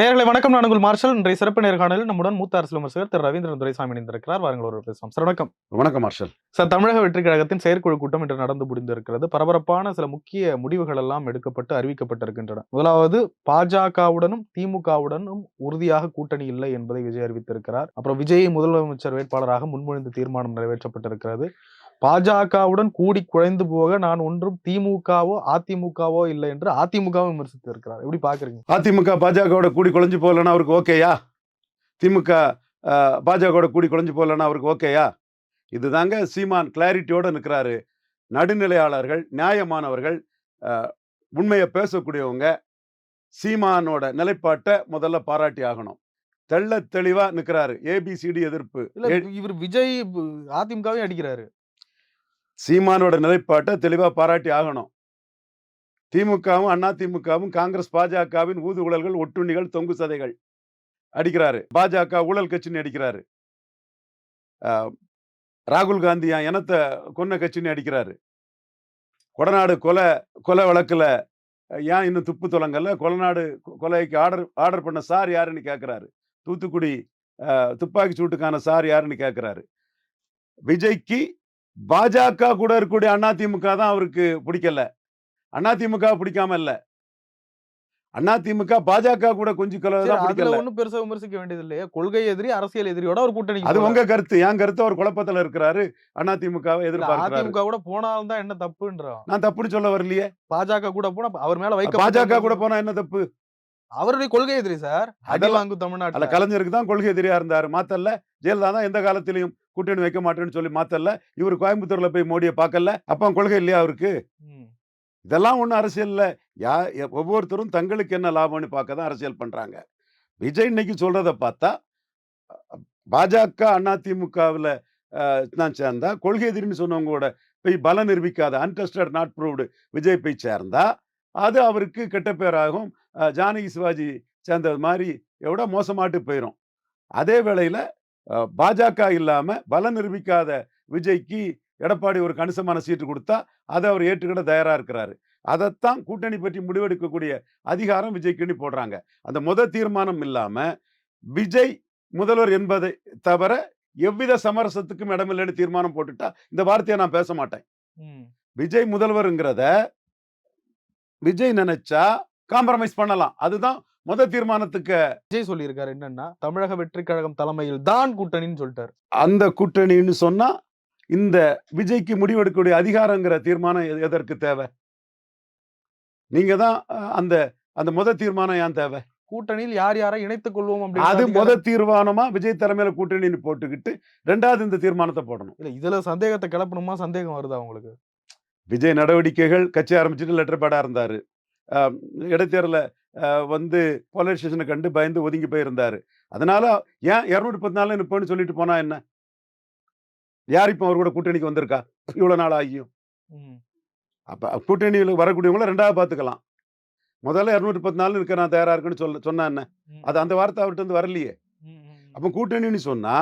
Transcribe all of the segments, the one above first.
நேர்களை வணக்கம். நான் உங்கள் மார்ஷல். இன்றைய சிறப்பு நேர்காணலில் நம்முடன் மூத்த அரசியல் விமர்சகர் திரு ரவீந்திரன் துரைசாமி இணைந்திருக்கிறார். வாருங்கள் ஒரு பேசலாம் சார் வணக்கம். வணக்கம் மார்ஷல். சார் தமிழக வெற்றி கழகத்தின் செயற்குழு கூட்டம் இன்று நடந்து முடிந்திருக்கிறது. பரபரப்பான சில முக்கிய முடிவுகள் எல்லாம் எடுக்கப்பட்டு அறிவிக்கப்பட்டிருக்கின்றன. முதலாவது பாஜகவுடனும் திமுகவுடனும் உறுதியாக கூட்டணி இல்லை என்பதை விஜய் அறிவித்திருக்கிறார். அப்புறம் விஜயை முதலமைச்சர் வேட்பாளராக முன்மொழிந்து தீர்மானம் நிறைவேற்றப்பட்டிருக்கிறது. பாஜகவுடன் கூடி குழைந்து போக நான் ஒன்றும் திமுகவோ அதிமுகவோ இல்லை என்று அதிமுகவும் விமர்சித்து இருக்கிறார் எப்படி பாக்குறீங்க அதிமுக பாஜகவோட கூடி குழஞ்சு போகலன்னா அவருக்கு ஓகேயா? திமுக பாஜகவோட கூடி குழஞ்சு போகலன்னா அவருக்கு ஓகேயா? இதுதாங்க சீமான் கிளாரிட்டியோட நிற்கிறாரு நடுநிலையாளர்கள் நியாயமானவர்கள் உண்மையை பேசக்கூடியவங்க சீமானோட நிலைப்பாட்டை முதல்ல பாராட்டி ஆகணும். தெள்ள தெளிவா நிற்கிறாரு ஏபிசிடி எதிர்ப்பு. இவர் விஜய் அதிமுகவையும் அடிக்கிறாரு. சீமானோட நிலைப்பாட்டை தெளிவா பாராட்டி ஆகணும். திமுகவும் அண்ணா திமுகவும் காங்கிரஸ் பாஜகவின் ஊது ஊழல்கள் ஒட்டுண்ணிகள் தொங்கு சதைகள் அடிக்கிறாரு. பாஜக ஊழல் கட்சின்னு அடிக்கிறாரு. ஆஹ், ராகுல் காந்தி என் இனத்தை கொன்ன கட்சின்னு அடிக்கிறாரு. கொடநாடு கொலை கொலை வழக்குல ஏன் இன்னும் துப்பு துலங்கல்ல கொலநாடு கொ- கொலைக்கு ஆர்டர் ஆர்டர் பண்ண சார் யாருன்னு கேட்கிறாரு தூத்துக்குடி ஆஹ், துப்பாக்கி சூட்டுக்கான சார் யாருன்னு கேட்குறாரு விஜய்க்கு பாஜக கூட இருக்கக்கூடிய அதிமுக தான் அவருக்கு பிடிக்கல. அதிமுக பிடிக்காம இல்ல. அதிமுக பாஜக கூட கொஞ்சம் கலவை சரி, தான் அதுல பிடிக்கல ஒண்ணும் பெருசா விமர்சிக்க வேண்டியது இல்லையா கொள்கை எதிரி அரசியல் எதிரியோட ஒரு கூட்டணி அது உங்க கருத்து. என் கருத்து அவர் குழப்பத்துல இருக்கிறாரு. அதிமுகவை எதிர்பார்க்கிறாரு. அதிமுக கூட போனாலும் தான் என்ன தப்புன்றோம் நான் தப்புன்னு சொல்ல வரலையே. பாஜக கூட போனா அவர் மேல வைக்க பாஜக கூட போனா என்ன தப்பு? அவருடைய கொள்கை எதிரி சார். அதெல்லாம் அல்ல தமிழ்நாட்டுல. கலைஞருக்கு தான் கொள்கை எதிரியா இருந்தாரு. மாத்தல்ல. ஜெயலலிதா தான் எந்த காலத்திலையும் கூட்டணி வைக்க மாட்டேன்னு சொல்லி மாத்தல்ல இவர் கோயம்புத்தூர்ல போய் மோடியை பார்க்கல அப்ப கொள்கை இல்லையா அவருக்கு. இதெல்லாம் ஒன்றும் அரசியல்ல யா ஒவ்வொருத்தரும் தங்களுக்கு என்ன லாபம்னு பார்க்க தான் அரசியல் பண்றாங்க. விஜய் இன்னைக்கு சொல்றத பார்த்தா பாஜக அதிமுகவில் நான் சேர்ந்தா கொள்கை எதிரின்னு சொன்னவங்களோட போய் பலம் நிரூபிக்காத அன்டெஸ்டட் நாட் ப்ரூவ்டு விஜய் போய் சேர்ந்தா அது அவருக்கு கெட்ட பேராகும். ஜானகி சிவாஜி சேர்ந்தது மாதிரி எவ்வளோ மோசமாட்டு போயிடும் அதே வேளையில பாஜக இல்லாம பலம் நிரூபிக்காத விஜய்க்கு எடப்பாடி ஒரு கணிசமான சீட்டு கொடுத்தா அதை அவர் ஏற்றுக்கிட தயாரா இருக்கிறாரு. அதைத்தான் கூட்டணி பற்றி முடிவெடுக்கக்கூடிய அதிகாரம் விஜய்க்குன்னு போடுறாங்க. அந்த முத தீர்மானம் இல்லாம விஜய் முதல்வர் என்பதை தவிர எவ்வித சமரசத்துக்கும் இடமில்லைன்னு தீர்மானம் போட்டுட்டா இந்த வார்த்தையை நான் பேச மாட்டேன். விஜய் முதல்வருங்கிறத விஜய் நினைச்சா காம்ப்ரமைஸ் பண்ணலாம். அதுதான் முத தீர்மானத்துக்கு விஜய் சொல்லியிருக்காரு என்னன்னா தமிழக வெற்றி கழகம் தலைமையில் தான் கூட்டணின்னு சொல்லிட்டாரு. அந்த கூட்டணின்னு சொன்னா இந்த விஜய்க்கு முடிவெடுக்கக்கூடிய அதிகாரங்கிற தீர்மானம் எதற்கு தேவை? நீங்க தான் அந்த அந்த முத தீர்மானம் ஏன் தேவை? கூட்டணியில் யார் யாரை இணைத்துக் கொள்வோம் அது முத தீர்மானமா விஜய் தலைமையில கூட்டணின்னு போட்டுக்கிட்டு ரெண்டாவது இந்த தீர்மானத்தை போடணும். இல்ல இதுல சந்தேகத்தை கிளப்பணுமா? சந்தேகம் வருதா உங்களுக்கு? விஜய் நடவடிக்கைகள் கட்சி ஆரம்பிச்சுட்டு லெட்டர் பேடா இருந்தாரு. இடைத்தேர்தல வந்து போலீஸ் ஸ்டேஷனை கண்டு பயந்து ஒதுங்கி போயிருந்தாரு. அதனால ஏன் இரநூத்தி பத்து நாள் நிற்போன்னு சொல்லிட்டு போனா என்ன? யார் இப்போ அவர் கூட கூட்டணிக்கு வந்திருக்கா? இவ்வளவு நாள் ஆகியும். அப்ப கூட்டணியில் வரக்கூடியவங்கள ரெண்டாவது பார்த்துக்கலாம் முதல்ல இரநூத்தி பத்து நாள் இருக்க நான் தயாரா இருக்குன்னு சொல்ல சொன்னா என்ன. அது அந்த வார்த்தை அவர்கிட்ட இருந்து வரலையே. அப்போ கூட்டணின்னு சொன்னா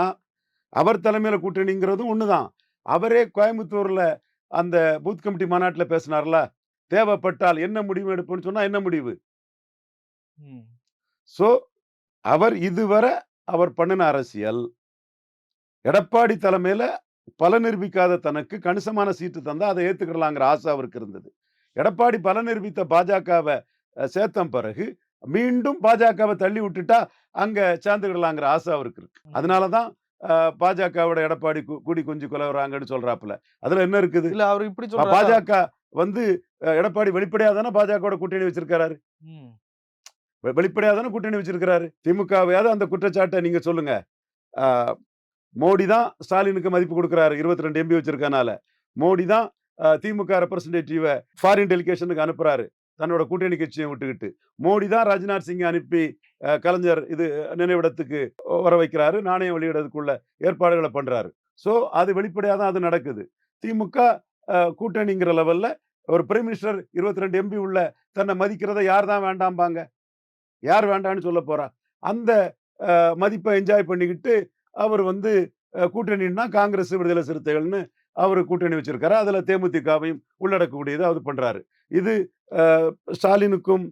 அவர் தலைமையில கூட்டணிங்கிறதும் ஒண்ணுதான். அவரே கோயம்புத்தூர்ல அந்த பூத் கமிட்டி மாநாட்டுல பேசினார்ல தேவைப்பட்டால் என்ன முடிவு எடுப்போம்னு சொன்னா என்ன முடிவு? சோ அவர் இதுவரை அவர் பண்ணின அரசியல். எடப்பாடி தலைமையில பல நிரூபிக்காத தனக்கு கணிசமான சீட்டு தந்தா அதை ஏத்துக்கிடலாங்கிற ஆசை அவருக்கு இருந்தது. எடப்பாடி பல நிரூபித்த பாஜகவை சேர்த்தம் பிறகு மீண்டும் பாஜகவை தள்ளி விட்டுட்டா அங்க சேர்ந்துக்கிடலாங்கிற ஆசை அவருக்கு இருக்கு. அதனாலதான் அஹ், பாஜகவோட எடப்பாடி கூடி குஞ்சு குலவுறாங்கன்னு சொல்றாப்புல. அதுல என்ன இருக்குது? இல்ல அவர் இப்படி பாஜக வந்து எடப்பாடி வெளிப்படையா தானே பாஜகவோட கூட்டணி வச்சிருக்காரு. வெளிப்படையாக தானே கூட்டணி வச்சிருக்கிறாரு? திமுகவையாவது அந்த குற்றச்சாட்டை நீங்க சொல்லுங்க. மோடி தான் ஸ்டாலினுக்கு மதிப்பு கொடுக்குறாரு இருபத்தி ரெண்டு எம்பி வச்சிருக்கனால. மோடி தான் திமுக ரெப்ரசன்டேட்டிவை ஃபாரின் டெலிகேஷனுக்கு அனுப்புறாரு தன்னோட கூட்டணி கட்சியை விட்டுக்கிட்டு. மோடி தான் ராஜ்நாத் சிங்கை அனுப்பி கலைஞர் இது நினைவிடத்துக்கு வர வைக்கிறாரு நாணயம் வெளியிடறதுக்குள்ள ஏற்பாடுகளை பண்றாரு. ஸோ அது வெளிப்படையாக தான் அது நடக்குது. திமுக கூட்டணிங்கிற லெவலில் ஒரு பிரைம் மினிஸ்டர் இருபத்தி ரெண்டு எம்பி உள்ள தன்னை மதிக்கிறத யார் தான் வேண்டாம்பாங்க? யார் வேண்டான்னு சொல்ல போறா. அந்த மதிப்பை என்ஜாய் பண்ணிக்கிட்டு அவர் வந்து கூட்டணின்னா காங்கிரஸ் விடுதலை சிறுத்தைகள்னு அவர் கூட்டணி வச்சிருக்காரு. அதில் தேமுதிகவையும் உள்ளடக்கக்கூடியதை அவர் பண்ணுறாரு இது ஸ்டாலினுக்கும்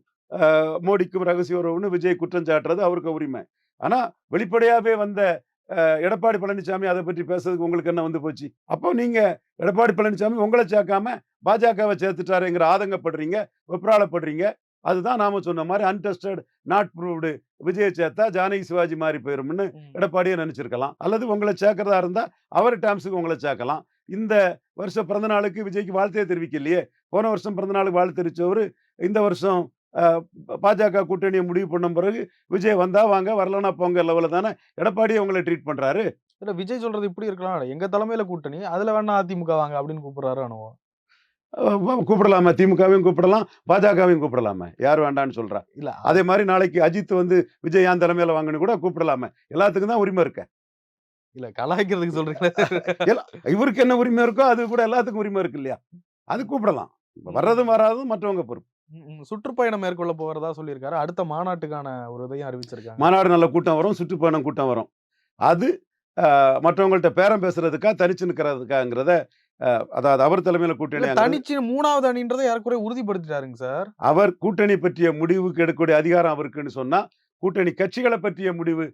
மோடிக்கும் ரகசிய உறவுன்னு விஜய் குற்றம் சாட்டுறது அவருக்கு உரிமை. ஆனால் வெளிப்படையாகவே வந்த எடப்பாடி பழனிசாமி அதை பற்றி பேசுறதுக்கு உங்களுக்கு என்ன வந்து போச்சு? அப்போ நீங்கள் எடப்பாடி பழனிசாமி உங்களை சேர்க்காம பாஜகவை சேர்த்துட்டாருங்கிற ஆதங்கப்படுறீங்க வெப்ராளப்படுறீங்க அதுதான் நாம சொன்ன மாதிரி அன்டெஸ்டட் நாட் ப்ரூவ்டு விஜயை சேர்த்தா ஜானகி சிவாஜி மாதிரி போயிரும்னு எடப்பாடியே நினைச்சிருக்கலாம். அல்லது உங்களை சேர்க்கறதா இருந்தா அவர் டேம்ஸுக்கு உங்களை சேர்க்கலாம் இந்த வருஷம் பிறந்த நாளுக்கு விஜய்க்கு வாழ்த்தே தெரிவிக்கலையே. போன வருஷம் பிறந்த நாளுக்கு வாழ்த்து தெரிவிச்சவர் இந்த வருஷம் பாஜக கூட்டணியை முடிவு பண்ண பிறகு விஜய் வந்தா வாங்க வரலன்னா போங்க லெவலில் தானே எடப்பாடியே உங்களை ட்ரீட் பண்றாரு. இல்ல விஜய் சொல்றது இப்படி இருக்கலாம். எங்க தலைமையில கூட்டணி அதுல வேணா அதிமுக வாங்க அப்படின்னு கூப்பிடுறாரு அனுபவம் கூப்பிடலாமா. திமுகவையும் கூப்பிடலாம் பாஜகவையும் கூப்பிடலாமே. யார் வேண்டான்னு சொல்றா? இல்ல அதே மாதிரி நாளைக்கு அஜித் வந்து விஜய் ஏன் தலைமையில வாங்கன்னு கூட கூப்பிடலாமே. எல்லாத்துக்கும் தான் உரிமை இருக்கு. இல்ல கலாய்க்கிறதுக்கு சொல்றீங்களா. இவருக்கு என்ன உரிமை இருக்கோ அது கூட எல்லாத்துக்கும் உரிமை இருக்கு இல்லையா? அது கூப்பிடலாம். வர்றதும் வராதும் மற்றவங்க பொறுப்பு. சுற்றுப்பயணம் மேற்கொள்ள போறதா சொல்லியிருக்காரு. அடுத்த மாநாட்டுக்கான ஒரு இதையும் அறிவிச்சிருக்காங்க. மாநாடு நல்ல கூட்டம் வரும் சுற்றுப்பயணம் கூட்டம் வரும். அது மற்றவங்கள்ட்ட பேரம் பேசுறதுக்கா தனிச்சு நிற்கிறதுக்காங்கிறத அதாவது அவர் தலைமையில கூட்டணி தனிச்சு மூணாவது அணின்றதை ஏறக்குறைய உறுதிப்படுத்திட்டாருங்க சார்? அவர் கூட்டணி பற்றிய முடிவுக்கு எடுக்கக்கூடிய அதிகாரம் அவருக்குன்னு சொன்னா கூட்டணி கட்சிகளை பற்றிய முடிவு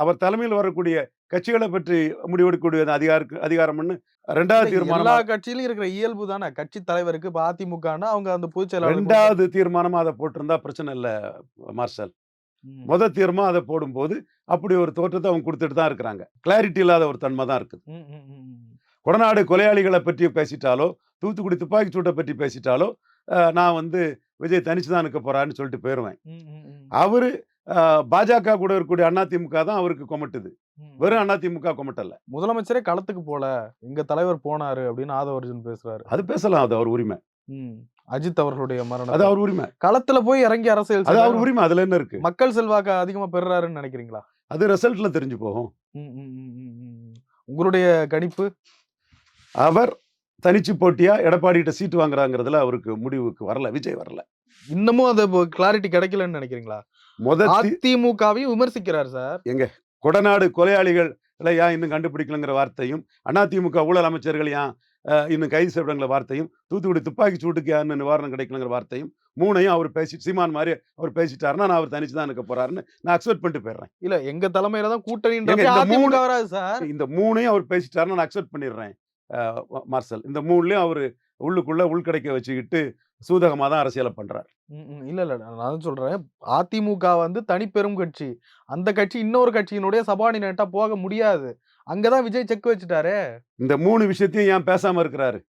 அவர் தலைமையில் வரக்கூடிய கட்சிகளை பற்றி முடிவெடுக்கக்கூடிய அதிகார அதிகாரம்னு ரெண்டாவது இல்ல, எல்லா தீர்மானம் கட்சியிலும் இருக்கிற இயல்பு தானே. கட்சி தலைவருக்கு இப்ப அதிமுகன்னா அவங்க அந்த பொதுச் செயலாளர் ரெண்டாவது தீர்மானமா அதை போட்டிருந்தா பிரச்சனை இல்லை மார்ஷல். முத தீர்மானம் அதை போடும்போது அப்படி ஒரு தோற்றத்தை அவங்க கொடுத்துட்டு தான் இருக்கிறாங்க. கிளாரிட்டி இல்லாத ஒரு தன்மை தான் இருக்குது. கொடநாடு கொலையாளிகளை பற்றி பேசிட்டாலோ தூத்துக்குடி துப்பாக்கி சூட்டை பற்றி பேசிட்டாலோ நான் வந்து விஜய் தனிச்சு தான் நிற்க போறான்னு சொல்லிட்டு போயிருவேன். அவரு பாஜக கூட இருக்கக்கூடிய அதிமுக தான் அவருக்கு கொமட்டுது. வெறும் அதிமுக கொமட்டல. முதலமைச்சரே களத்துக்கு போல. எங்க தலைவர் போனாரு அப்படின்னு ஆதவர்ஜுன் பேசுறாரு. அது பேசலாம். அது அவர் உரிமை. அஜித் அவர்களுடைய அது மரணம் அவர் உரிமை. களத்துல போய் இறங்கி அரசியல் அது அவர். உரிமை. அதுல என்ன இருக்கு? மக்கள் செல்வாக்கு அதிகமா பெறுறாருன்னு நினைக்கிறீங்களா? அது ரிசல்ட்ல தெரிஞ்சு போகும். உங்களுடைய கணிப்பு? அவர் தனிச்சு போட்டியா எடப்பாடி கிட்ட சீட்டு வாங்குறாங்கிறதுல அவருக்கு முடிவுக்கு வரல விஜய் வரல. இன்னமும் அது கிளாரிட்டி கிடைக்கலன்னு நினைக்கிறீங்களா? முத தி- அதிமுகவையும் விமர்சிக்கிறார் சார். கொடநாடு கொலையாளிகள் ஏன் இன்னும் கண்டுபிடிக்கலங்கிற வார்த்தையும் அதிமுக ஊழல் அமைச்சர்கள் ஏன் இன்னும் கைது செய்யப்படுங்கிற வார்த்தையும் தூத்துக்குடி துப்பாக்கி சூட்டுக்கு யாருன்னு நிவாரணம் கிடைக்கலங்கிற வார்த்தையும் மூணையும் அவர் பேசி சீமான் மாதிரி அவர் பேசிட்டாருன்னா நான் அவர் தனிச்சு தான் இருக்க போறாருன்னு நான் அக்செப்ட் பண்ணிட்டு போயிடுறேன். இல்ல எங்க தலைமையில தான் எங்க கூட்டணின்றப்ப இந்த மூணு- இந்த மூணையும் அவர் பேசிட்டாருன்னா நான் அக்செப்ட் பண்ணிடுறேன். மார்சல். இந்த மூணுலயும் அவர் உள்ளுக்குள்ள உள்கடைக்க வச்சுக்கிட்டு சூதகமா தான் அரசியலை ம். இல்ல இல்ல. நான் சொல்றேன். அதிமுக வந்து தனிப்பெரும் கட்சி. அந்த கட்சி இன்னொரு கட்சியினுடைய சபார்டினேட்டா போக முடியாது. அங்கதான் விஜய் செக் வச்சுட்டாரு. இந்த மூணு விஷயத்தையும் ஏன் பேசாம இருக்கிறாரு?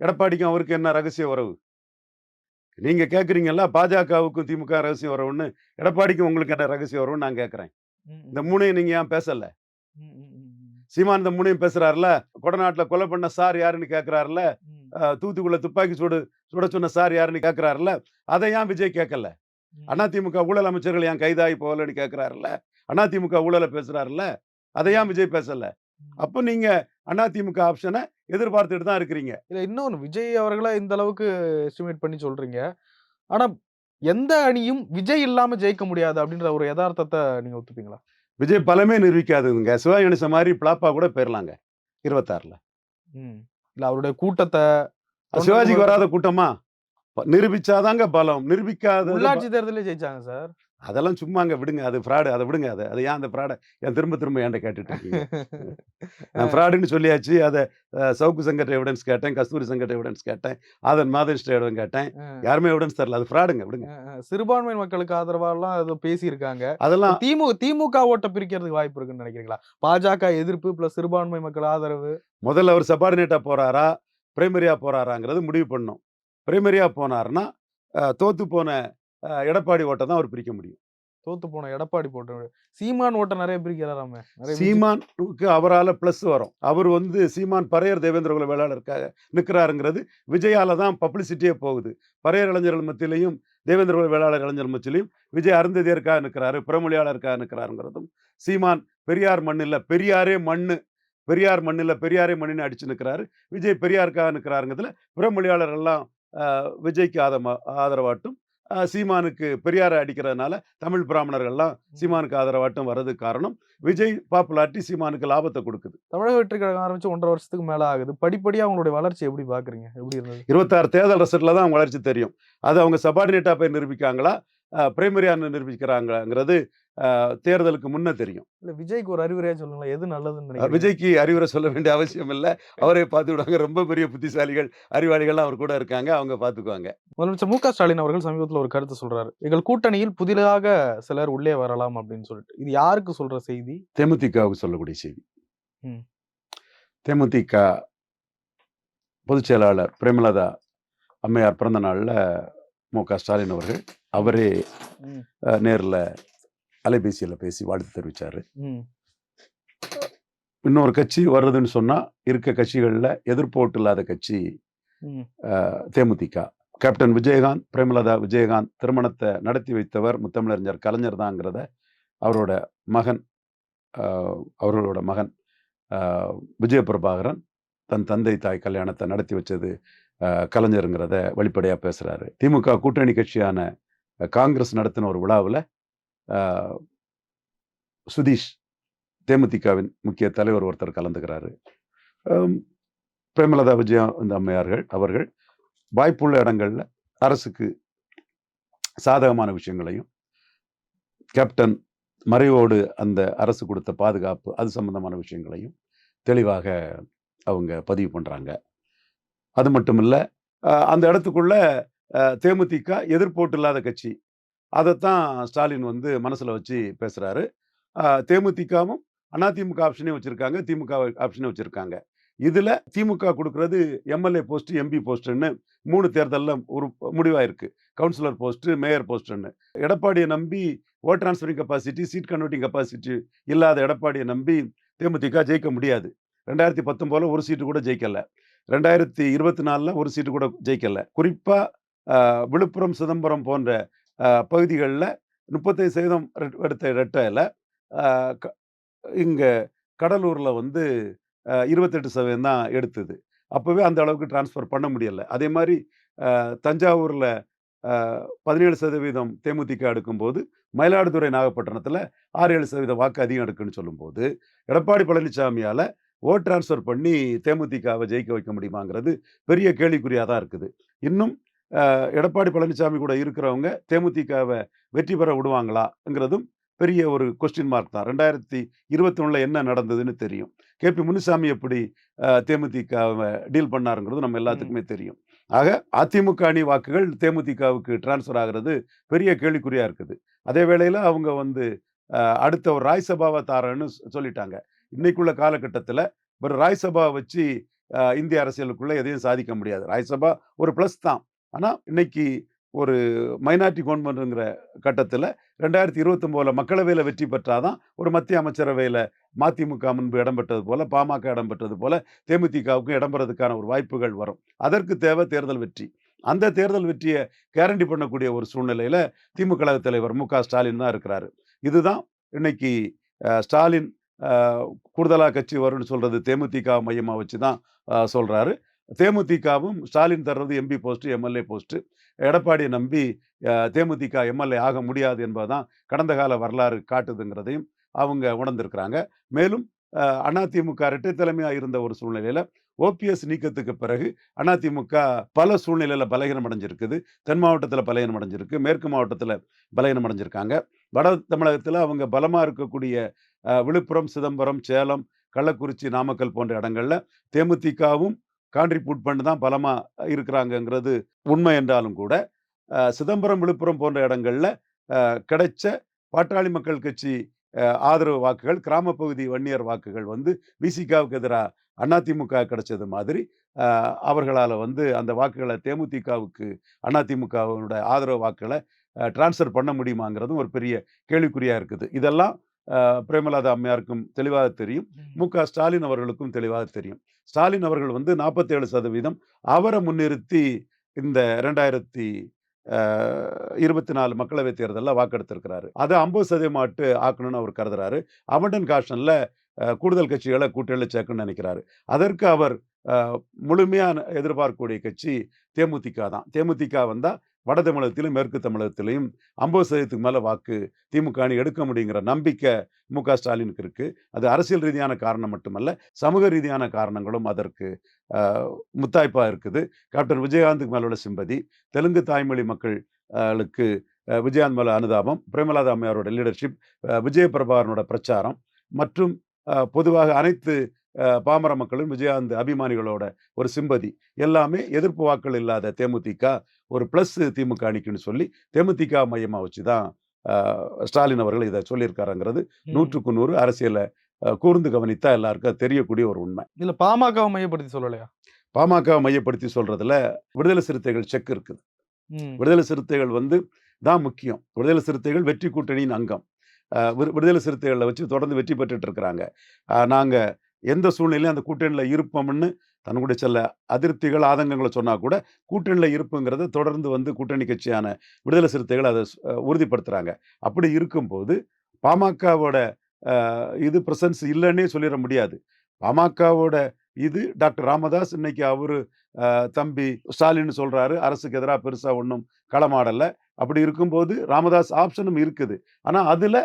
எடப்பாடிக்கும் அவருக்கு என்ன ரகசிய உறவு? நீங்க கேக்குறீங்கல்ல பாஜகவுக்கும் திமுக ரகசிய உறவுன்னு. எடப்பாடிக்கும் உங்களுக்கு என்ன ரகசிய உறவுன்னு நான் கேட்கறேன் இந்த மூணையும் நீங்க ஏன் பேசல? ம், ம். சீமான் இந்த மூணையும் பேசுறாருல கொடநாட்டுல கொலை பண்ண சார் யாருன்னு அஹ், தூத்துக்குள்ள துப்பாக்கி சூடு சுட சொன்ன சார் யாருன்னு கேக்குறாருல அதை ஏன் விஜய் கேட்கல. அதிமுக ஊழல் அமைச்சர்கள் ஏன் கைதாகி போகலன்னு கேக்குறாருல அதிமுக ஊழலை பேசுறாருல அதை ஏன் விஜய் பேசல. அப்போ நீங்க அதிமுக ஆப்ஷனை எதிர்பார்த்துட்டு தான் இருக்கிறீங்க இல்ல இன்னொன்னு விஜய் அவர்களை இந்த அளவுக்கு எஸ்டிமேட் பண்ணி சொல்றீங்க ஆனா எந்த அணியும் விஜய் இல்லாம ஜெயிக்க முடியாது அப்படின்ற ஒரு யதார்த்தத்தை நீங்க ஒத்துப்பீங்களா விஜய் பலமே நிரூபிக்காதுங்க சிவாஜி கணேசன் மாதிரி பிளாப்பா கூட போயிடலாங்க இருபத்தாறுல. இல்ல அவருடைய கூட்டத்தை சிவாஜிக்கு வராத கூட்டமா? நிரூபிச்சாதாங்க பலம். நிரூபிக்காத உள்ளாட்சி தேர்தலே ஜெயிச்சாங்க சார். அதெல்லாம் சும்மாங்க விடுங்க. அது ஃப்ராடு அதை விடுங்க. அதை அதை ஏன் அந்த ஃப்ராடை என் திரும்ப திரும்ப ஏன்ட்ட கேட்டுட்டு நான் ஃப்ராடுன்னு சொல்லியாச்சு. அதை சவுக்கு சங்கட்ட எவிடன்ஸ் கேட்டேன் கஸ்தூரி சங்கட்ட எவிடன்ஸ் கேட்டேன் ஆதன் மாதன் எவிடன்ஸ் கேட்டேன். யாருமே எவிடன்ஸ் தரல. அது ஃப்ராடுங்க விடுங்க. சிறுபான்மை மக்களுக்கு ஆதரவா எல்லாம் ஏதோ பேசியிருக்காங்க. அதெல்லாம் திமுக திமுக ஓட்ட பிரிக்கிறதுக்கு வாய்ப்பு இருக்குன்னு நினைக்கிறீங்களா? பாஜக எதிர்ப்பு பிளஸ் சிறுபான்மை மக்கள் ஆதரவு. முதல்ல அவர் சபார்டினேட்டா போறாரா? பிரைமரியா போறாராங்கிறது முடிவு பண்ணும். பிரைமரியா போனாருன்னா அஹ், தோத்து போன எடப்பாடி ஓட்டை தான் அவர் பிரிக்க முடியும். தோத்து போன எடப்பாடி போட்ட சீமான் ஓட்ட நிறைய பிரிக்கிறாராமே சீமானுக்கு அவரால் ப்ளஸ் வரும். அவர் வந்து சீமான் பறையர் தேவேந்திர குல வேளாளருக்காக நிற்கிறாருங்கிறது விஜயால தான் பப்ளிசிட்டியே போகுது. பறையர் இளைஞர்கள் மத்தியிலையும் தேவேந்திர குல வேளாளர் இளைஞர் மத்தியிலையும் விஜய் அருந்ததியருக்காக நிற்கிறாரு பிறமொழியாளருக்காக நிற்கிறாருங்கிறதும் சீமான் பெரியார் மண்ணில் பெரியாரே மண்ணு பெரியார் மண்ணில் பெரியாரே மண்ணுன்னு அடிச்சு நிற்கிறாரு விஜய் பெரியாருக்காக நிற்கிறாருங்கிறதுல பிறமொழியாளர் எல்லாம் விஜய்க்கு ஆதமா ஆதரவாட்டும். சீமானுக்கு பெரியாரை அடிக்கிறதுனால தமிழ் பிராமணர்கள்லாம் சீமானுக்கு ஆதரவாட்டும் வர்றதுக்கு காரணம் விஜய் பாப்புலாரிட்டி சீமானுக்கு லாபத்தை கொடுக்குது. தமிழக வெற்றி கழகம் ஆரம்பிச்சு ஒன்றரை வருஷத்துக்கு மேல ஆகுது. படிப்படியா அவங்களுடைய வளர்ச்சி எப்படி பாக்குறீங்க எப்படி இருந்தது? இருபத்தாறு தேர்தல் ரிசல்ட்ல தான் அவங்க வளர்ச்சி தெரியும். அது அவங்க சபார்டினேட்டா போய் நிரூபிக்காங்களா பிரைமரியா நிரூபிக்கிறாங்கங்கிறது அஹ், தேர்தலுக்கு முன்ன தெரியும். இல்ல விஜய்க்கு ஒரு அறிவுரையா சொல்லுங்களேன் எது நல்லதுன்னு விஜய்க்கு அறிவுரை சொல்ல வேண்டிய அவசியம் இல்லை. அவரே பார்த்து விடுவாங்க. ரொம்ப பெரிய புத்திசாலிகள் அறிவாளிகள்லாம் அவர் கூட இருக்காங்க. அவங்க பார்த்துக்குவாங்க. முதலமைச்சர் மு. க. ஸ்டாலின் அவர்கள் சமீபத்தில் ஒரு கருத்து சொல்றாரு. எங்கள் கூட்டணியில் புதிதாக சிலர் உள்ளே வரலாம் அப்படின்னு சொல்லிட்டு. இது யாருக்கு சொல்ற செய்தி? தேமுதிகவுக்கு சொல்லக்கூடிய செய்தி. தேமுதிக பொதுச் செயலாளர் பிரேமலதா அம்மையார் பிறந்த நாளில் மு. க. ஸ்டாலின் அவர்கள் அவரே. நேரில் அலைபேசியில் பேசி வாழ்த்து தெரிவித்தார். இன்னொரு கட்சி வர்றதுன்னு சொன்னால் இருக்க கட்சிகளில் எதிர்ப்போட்டு இல்லாத கட்சி தேமுதிக. கேப்டன் விஜயகாந்த் பிரேமலதா விஜயகாந்த் திருமணத்தை நடத்தி வைத்தவர் முத்தமிழறிஞர் கலைஞர் தாங்கிறத அவரோட மகன் அவர்களோட மகன் அஹ், விஜய பிரபாகரன் தன் தந்தை தாய் கல்யாணத்தை நடத்தி வச்சது கலைஞருங்கிறத வெளிப்படையாக பேசுகிறாரு திமுக கூட்டணி கட்சியான காங்கிரஸ் நடத்தின ஒரு விழாவில் சுதீஷ் தேமுதிகவின் முக்கிய தலைவர் ஒருத்தர் கலந்துக்கிறாரு. பிரேமலதா விஜயா இந்த அம்மையார்கள் அவர்கள் வாய்ப்புள்ள இடங்களில் அரசுக்கு சாதகமான விஷயங்களையும் கேப்டன் மறைவோடு அந்த அரசு கொடுத்த பாதுகாப்பு அது சம்பந்தமான விஷயங்களையும் தெளிவாக அவங்க பதிவு பண்ணுறாங்க அது மட்டும் இல்லை அந்த இடத்துக்குள்ள தேமுதிக எதிர்ப்போட்டு இல்லாத கட்சி அதைத்தான் ஸ்டாலின் வந்து மனசில் வச்சு பேசுகிறாரு தேமுதிகவும் அதிமுக ஆப்ஷனே வச்சுருக்காங்க. திமுக ஆப்ஷனே வச்சுருக்காங்க. இதில் திமுக கொடுக்கறது எம்எல்ஏ போஸ்ட் எம்பி போஸ்ட்டுன்னு மூணு தேர்தலில் ஒரு முடிவாயிருக்கு. கவுன்சிலர் போஸ்ட்டு மேயர் போஸ்ட்டுன்னு எடப்பாடியை நம்பி vote transferring capacity seat converting capacity இல்லாத எடப்பாடியை நம்பி தேமுதிக ஜெயிக்க முடியாது. ரெண்டாயிரத்தி பத்தொம்போதில் ஒரு சீட்டு கூட ஜெயிக்கலை. ரெண்டாயிரத்தி இருபத்தி நாலில் ஒரு சீட்டு கூட ஜெயிக்கலை. குறிப்பாக விழுப்புரம் சிதம்பரம் போன்ற பகுதிகளில் முப்பத்தைந்து சதவீதம் ரெட்- எடுத்த ரெட்டையில் இங்கே கடலூரில் வந்து இருபத்தெட்டு சதவீதம் தான் எடுத்தது. அப்போவே அந்த அளவுக்கு டிரான்ஸ்ஃபர் பண்ண முடியலை. அதே மாதிரி தஞ்சாவூரில் பதினேழு சதவீதம் தேமுதிக எடுக்கும்போது மயிலாடுதுறை நாகப்பட்டினத்தில் ஆறு ஏழு சதவீதம் வாக்கு அதிகம் எடுக்குன்னு சொல்லும்போது எடப்பாடி பழனிசாமியால் ஓட் டிரான்ஸ்ஃபர் பண்ணி தேமுதிகவை ஜெயிக்க வைக்க முடியுமாங்கிறது பெரிய கேள்விக்குறியாக தான் இருக்குது. இன்னும் எடப்பாடி பழனிசாமி கூட இருக்கிறவங்க தேமுதிகவை வெற்றி பெற விடுவாங்களாங்கிறதும் பெரிய ஒரு கொஸ்டின் மார்க் தான். ரெண்டாயிரத்தி இருபத்தி ஒண்ணுல என்ன நடந்ததுன்னு தெரியும். கேபி முனுசாமி எப்படி தேமுதிகவை டீல் பண்ணாருங்கிறது நம்ம எல்லாத்துக்குமே தெரியும். ஆக அதிமுக அணி வாக்குகள் தேமுதிகவுக்கு டிரான்ஸ்ஃபர் ஆகிறது பெரிய கேள்விக்குறியா இருக்குது. அதே வேளையில அவங்க வந்து அடுத்த ஒரு ராய்சபாவை தாரேன்னு சொல்லிட்டாங்க. இன்னைக்குள்ள காலகட்டத்தில் ஒரு ராய்சபா வச்சு இந்திய அரசியலுக்குள்ள எதையும் சாதிக்க முடியாது. ராய்சபா ஒரு ப்ளஸ் தான். ஆனால் இன்னைக்கு ஒரு மைனாரிட்டி கவர்மெண்ட்டுங்கிற கட்டத்தில் ரெண்டாயிரத்தி இருபத்தொம்போதில் மக்களவையில் வெற்றி பெற்றாதான் ஒரு மத்திய அமைச்சரவையில் மதிமுக முன்பு இடம்பெற்றது போல் பாமக இடம்பெற்றது போல் தேமுதிகவுக்கும் இடம்பெறதுக்கான ஒரு வாய்ப்புகள் வரும். அதற்கு தேவை தேர்தல் வெற்றி. அந்த தேர்தல் வெற்றியை கேரண்டி பண்ணக்கூடிய ஒரு சூழ்நிலையில் திமுக தலைவர் மு க ஸ்டாலின் தான் இருக்கிறாரு. இதுதான் இன்னைக்கு ஸ்டாலின் கூடுதலாக கட்சி வரும்னு சொல்கிறது தேமுதிக மையமாக வச்சு தான் சொல்கிறாரு தேமுதிகவும் ஸ்டாலின் தர்றது எம்பி போஸ்ட்டு எம்எல்ஏ போஸ்ட்டு எடப்பாடியை நம்பி தேமுதிக எம்எல்ஏ ஆக முடியாது என்பதுதான் கடந்த கால வரலாறு காட்டுதுங்கிறதையும் அவங்க உணர்ந்திருக்கிறாங்க. மேலும் அதிமுக இரட்டை தலைமையாக இருந்த ஒரு சூழ்நிலையில் ஓபிஎஸ் நீக்கத்துக்கு பிறகு அதிமுக பல சூழ்நிலையில் பலகீனம் அடைஞ்சிருக்குது. தென் மாவட்டத்தில் பலகீனம் அடைஞ்சிருக்கு மேற்கு மாவட்டத்தில் பலகீனம் அடைஞ்சிருக்காங்க. வட தமிழகத்தில் அவங்க பலமாக இருக்கக்கூடிய விழுப்புரம் சிதம்பரம் சேலம் கள்ளக்குறிச்சி நாமக்கல் போன்ற இடங்களில் தேமுதிகவும் கான்ட்ரிபியூட் பண்ணி தான் பலமாக இருக்கிறாங்கங்கிறது உண்மை என்றாலும் கூட சிதம்பரம் விழுப்புரம் போன்ற இடங்களில் கிடைச்ச பாட்டாளி மக்கள் கட்சி ஆதரவு வாக்குகள் கிராம பகுதி வன்னியர் வாக்குகள் வந்து விசிகாவுக்கு எதிராக அதிமுக கிடைச்சது மாதிரி அவர்களால் வந்து அந்த வாக்குகளை தேமுதிகவுக்கு அதிமுகவினுடைய ஆதரவு வாக்குகளை டிரான்ஸ்ஃபர் பண்ண முடியுமாங்கிறதும் ஒரு பெரிய கேள்விக்குறியாக இருக்குது. இதெல்லாம் பிரேமலதா அம்மையாருக்கும் தெளிவாக தெரியும். மு. க. ஸ்டாலின் அவர்களுக்கும் தெளிவாக தெரியும். ஸ்டாலின் அவர்கள் வந்து நாற்பத்தேழு சதவீதம் அவரை முன்னிறுத்தி இந்த ரெண்டாயிரத்தி இருபத்தி நாலு மக்களவைத் தேர்தலில் வாக்கெடுத்திருக்கிறாரு. அதை ஐம்பது சதவீதமாட்டு ஆக்கணும்னு அவர் கருதுறாரு. அமண்டன் காஷனில் கூடுதல் கட்சிகளை கூட்டணியில் சேர்க்கணும்னு நினைக்கிறாரு. அதற்கு அவர் அஹ், முழுமையா எதிர்பார்க்கக்கூடிய கட்சி தேமுதிக தான். தேமுதிக வந்தா வட தமிழகத்திலும் மேற்கு தமிழகத்திலையும் ஐம்பது சதவீதத்துக்கு மேலே வாக்கு திமுக அணி எடுக்க முடியுங்கிற நம்பிக்கை மு க ஸ்டாலினுக்கு இருக்குது அது அரசியல் ரீதியான காரணம் மட்டுமல்ல சமூக ரீதியான காரணங்களும் அதற்கு முத்தாய்ப்பாக இருக்குது. கேப்டன் விஜயகாந்துக்கு மேலே உள்ள சிம்பதி தெலுங்கு தாய்மொழி மக்களுக்கு அஹ், விஜயகாந்த் மேல அனுதாபம் பிரேமலதா அம்மையாரோட லீடர்ஷிப் விஜய பிரபாகரனோட பிரச்சாரம் மற்றும் பொதுவாக அனைத்து பாமர மக்களும் விஜயகாந்த் அபிமானிகளோட ஒரு சிம்பதி. எல்லாமே எதிர்ப்பு வாக்கள் இல்லாத தேமுதிக ஒரு பிளஸ் திமுக அணிக்குன்னு சொல்லி தேமுதிக மையமா வச்சு தான் ஸ்டாலின் அவர்கள் இதை சொல்லியிருக்காருங்கிறது. நூற்றுக்கு நூறு அரசியலை கூர்ந்து கவனித்தா எல்லாருக்கும் தெரியக்கூடிய ஒரு உண்மை. இதுல பாமகவை மையப்படுத்தி சொல்லலையா? பாமக மையப்படுத்தி சொல்றதுல விடுதலை சிறுத்தைகள் செக் இருக்குது. விடுதலை சிறுத்தைகள் வந்து தான் முக்கியம். விடுதலை சிறுத்தைகள் வெற்றி கூட்டணியின் அங்கம். விடுதலை சிறுத்தைகளை வச்சு தொடர்ந்து வெற்றி பெற்றுட்டு இருக்கிறாங்க. அஹ் நாங்க எந்த சூழ்நிலையும் அந்த கூட்டணியில் இருப்போம்னு தன்னுடைய சில அதிருப்திகள் ஆதங்கங்களை சொன்னால் கூட கூட்டணியில் இருப்புங்கிறத தொடர்ந்து வந்து கூட்டணி கட்சியான விடுதலை சிறுத்தைகள் அதை உறுதிப்படுத்துகிறாங்க அப்படி இருக்கும்போது பாமகவோட இது பிரசன்ஸ் இல்லைன்னே சொல்லிட முடியாது. பாமகவோட இது டாக்டர் ராமதாஸ் இன்னைக்கு அவரு தம்பி ஸ்டாலின் சொல்கிறாரு அரசுக்கு எதிராக பெருசாக ஒன்றும் களமாடலை. அப்படி இருக்கும்போது ராமதாஸ் ஆப்ஷனும் இருக்குது. ஆனால் அதில்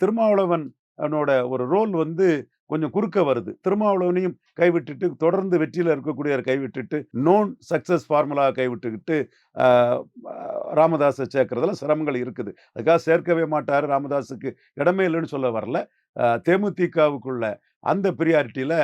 திருமாவளவன் அவனோட ஒரு ரோல் வந்து கொஞ்சம் குறுக்க வருது. திருமாவளவனையும் கைவிட்டுட்டு தொடர்ந்து வெற்றியில் இருக்கக்கூடியவர் கைவிட்டுட்டு நோன் சக்ஸஸ் ஃபார்முலா கைவிட்டுக்கிட்டு ராமதாஸை சேர்க்கறதுல சிரமங்கள் இருக்குது. அதுக்காக சேர்க்கவே மாட்டார். ராமதாஸுக்கு இடமே இல்லைன்னு சொல்ல வரல. தேமுதிகவுக்குள்ள அந்த பிரியாரிட்டியில்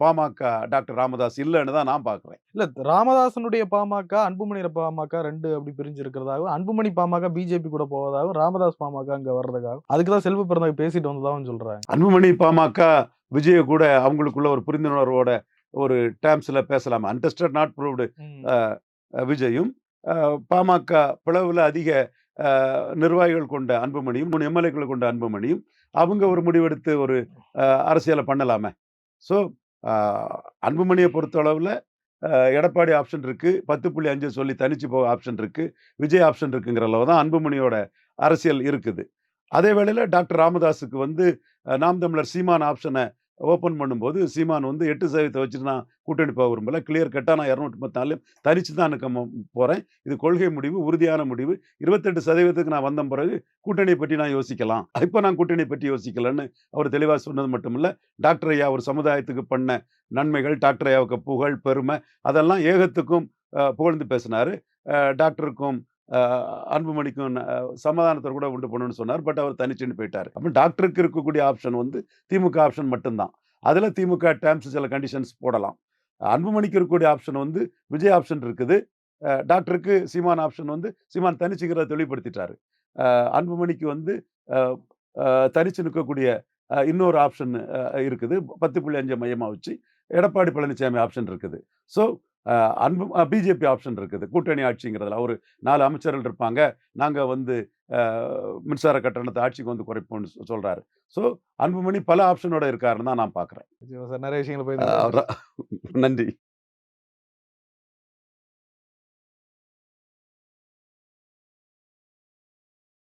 பாமக டாக்டர் ராமதாஸ் இல்லைன்னு தான் நான் பார்க்குறேன் இல்ல ராமதாசனுடைய பாமக அன்புமணி பாமக ரெண்டு அப்படி பிரிஞ்சு இருக்கிறதாகவும் அன்புமணி பாமக பிஜேபி கூட போவதாகவும் ராமதாஸ் பாமக அங்க வர்றதுக்காகவும் அதுக்குதான் செல்வ பிறந்தகை பேசிட்டு வந்ததாகவும் சொல்றாங்க. அன்புமணி பாமக விஜய கூட அவங்களுக்குள்ள ஒரு புரிந்துணர்வோட ஒரு டேர்ம்ஸில் பேசலாம்? Untested not proved. விஜயும் பாமக பிளவில் அதிக நிர்வாகிகள் கொண்ட அன்புமணியும் மூணு எம்எல்ஏக்கள் கொண்ட அன்புமணியும் அவங்க ஒரு முடிவெடுத்து ஒரு அரசியலை பண்ணலாமே. ஸோ அன்புமணியை பொறுத்தளவில் எடப்பாடி ஆப்ஷன் இருக்குது பத்து புள்ளி அஞ்சு சொல்லி தனிச்சு போக ஆப்ஷன் இருக்குது விஜய் ஆப்ஷன் இருக்குங்கிற அளவு தான் அன்புமணியோட அரசியல் இருக்குது. அதே வேளையில் டாக்டர் ராமதாஸுக்கு வந்து நாம் தமிழர் சீமான் ஆப்ஷனை ஓப்பன் பண்ணும்போது சீமான் வந்து எட்டு சதவீதத்தை வச்சுட்டு நான் கூட்டணி போக விரும்பல. கிளியர் கட்டாக நான் இரநூத்தி முப்பத்தி தனிச்சு தான் நிற்க போகிறேன் இது கொள்கை முடிவு உறுதியான முடிவு. இருபத்தெட்டு சதவீதத்துக்கு நான் வந்த பிறகு கூட்டணியை பற்றி நான் யோசிக்கலாம். இப்போ நான் கூட்டணியை பற்றி யோசிக்கலன்னு அவர் தெளிவாக சொன்னது மட்டும் இல்லை டாக்டர் ஐயா ஒரு சமுதாயத்துக்கு பண்ண நன்மைகள் டாக்டர் ஐயாவுக்கு புகழ் பெருமை அதெல்லாம் ஏகத்துக்கும் புகழ்ந்து பேசினார். டாக்டருக்கும் அன்புமணிக்கும் சமாதானத்தை கூட உண்டு பண்ணணும்னு சொன்னார். பட் அவர் தனிச்சுன்னு போயிட்டார். அப்போ டாக்டருக்கு இருக்கக்கூடிய ஆப்ஷன் வந்து திமுக ஆப்ஷன் மட்டும்தான். அதில் திமுக டேர்ம்ஸ் சில கண்டிஷன்ஸ் போடலாம். அன்புமணிக்கு இருக்கக்கூடிய ஆப்ஷன் வந்து விஜய் ஆப்ஷன் இருக்குது. அஹ், டாக்டருக்கு சீமான் ஆப்ஷன் வந்து சீமான் தனிச்சுங்கிறத தெளிவுபடுத்திட்டாரு. அன்புமணிக்கு வந்து தனிச்சு நிற்கக்கூடிய அஹ், இன்னொரு ஆப்ஷன் இருக்குது. பத்து புள்ளி அஞ்சு மையமாக வச்சு எடப்பாடி பழனிசாமி ஆப்ஷன் இருக்குது. ஸோ அன்பு பிஜேபி ஆப்ஷன் இருக்குது. கூட்டணி ஆட்சிங்கிறதுல. ஒரு நாலு அமைச்சர்கள் இருப்பாங்க. நாங்கள் வந்து மின்சார கட்டணத்தை ஆட்சிக்கு வந்து குறைப்போம்னு சொ- சொல்றாரு. ஸோ அன்புமணி பல ஆப்ஷனோட இருக்காருன்னு தான் நான் பார்க்குறேன் நிறைய விஷயங்களை போய் நன்றி.